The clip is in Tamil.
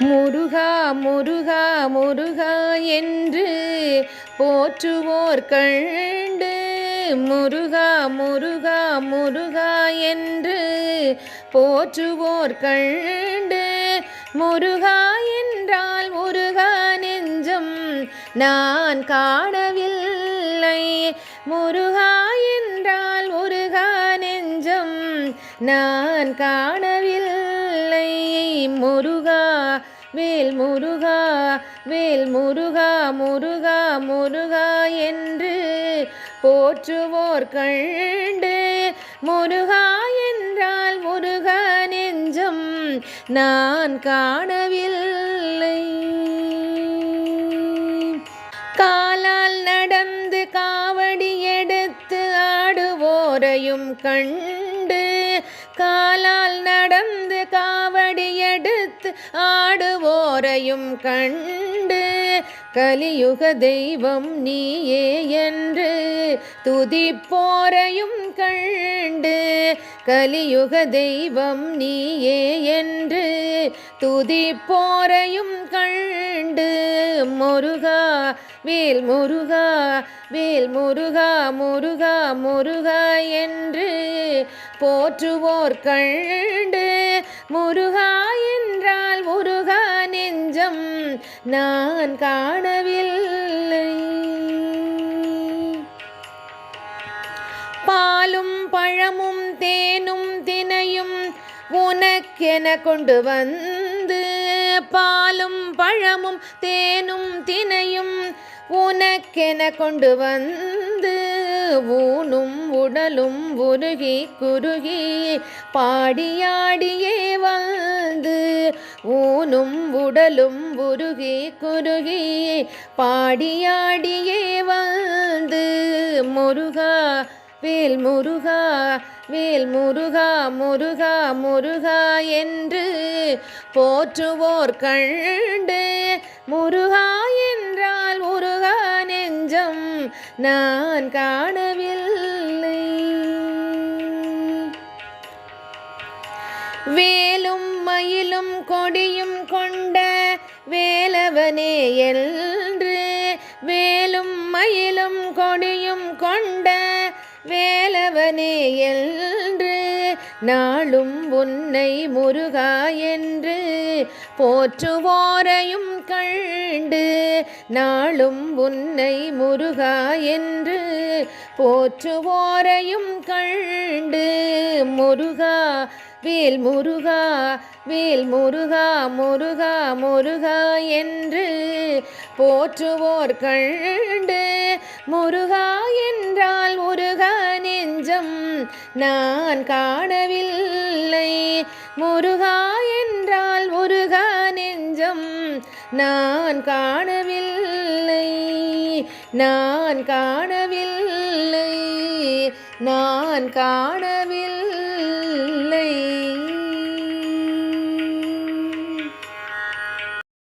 முருகா முருகா முருகா என்று போற்றுவோர் கண்டு. முருகா முருகா முருகா என்று போற்றுவோர் கண்டு. முருகா என்றால் முருகா நெஞ்சம் நான் காணவில்லை. முருகா என்றால் முருகா நெஞ்சம் நான் காணவில்லை. மல்லை முருகா வேல் முருகா வேல் முருகா முருகா முருகா என்று போற்றுவோர் கண்டு முருகா என்றால் முருக நெஞ்சம் நான் காணவில்லை. காலால் நடந்து காவடி எடுத்து ஆடுவோரையும் கண்டு காலால் நடந்து காவடி எடுத்து ஆடுவோரையும் கண்டு கலியுக தெய்வம் நீயே என்று துதிப்போரையும் கண்டு கலியுக தெய்வம் நீயே என்று துதிப்போரையும் கண்டு முருகா வேல் முருகா வேல் முருகா முருகா முருகா என்று போற்றுவோர் கண்டு முருகா என்றால் முருகா நெஞ்சம் நான் காணவில்லை. பழமும் தேனும் தினையும் உனக்கென கொண்டு வந்து பாலும் பழமும் தேனும் தினையும் உனக்கென கொண்டு வந்து ஊனும் உடலும் உருகி குறுகி பாடியாடியே வந்து ஊனும் உடலும் உருகி குறுகி பாடியாடியே வந்து முருகா வேல் முருகா வேல் முருகா முருகா முருகா என்று போற்றுவோர் கண்டு முருகா என்றால் முருகா நெஞ்சம் நான் காணவில்லை. வேலும் மயிலும் கொடியும் கொண்ட வேலவனே என்று வேலும் மயிலும் கொடியும் கொண்ட வேலவனே என்று நாளும் உன்னை முருகா என்று போற்றுவோரையும் கண்டு நாளும் உன்னை முருகா என்று போற்றுவோரையும் கண்டு முருகா வேல் முருகா வேல் முருகா முருகா முருகா என்று போற்றுவோர் கண்டு முருகா நான் காணவில்லை. முருகா என்றால் முருகா நெஞ்சம். நான் காணவில்லை. நான் காணவில்லை. நான் காணவில்லை.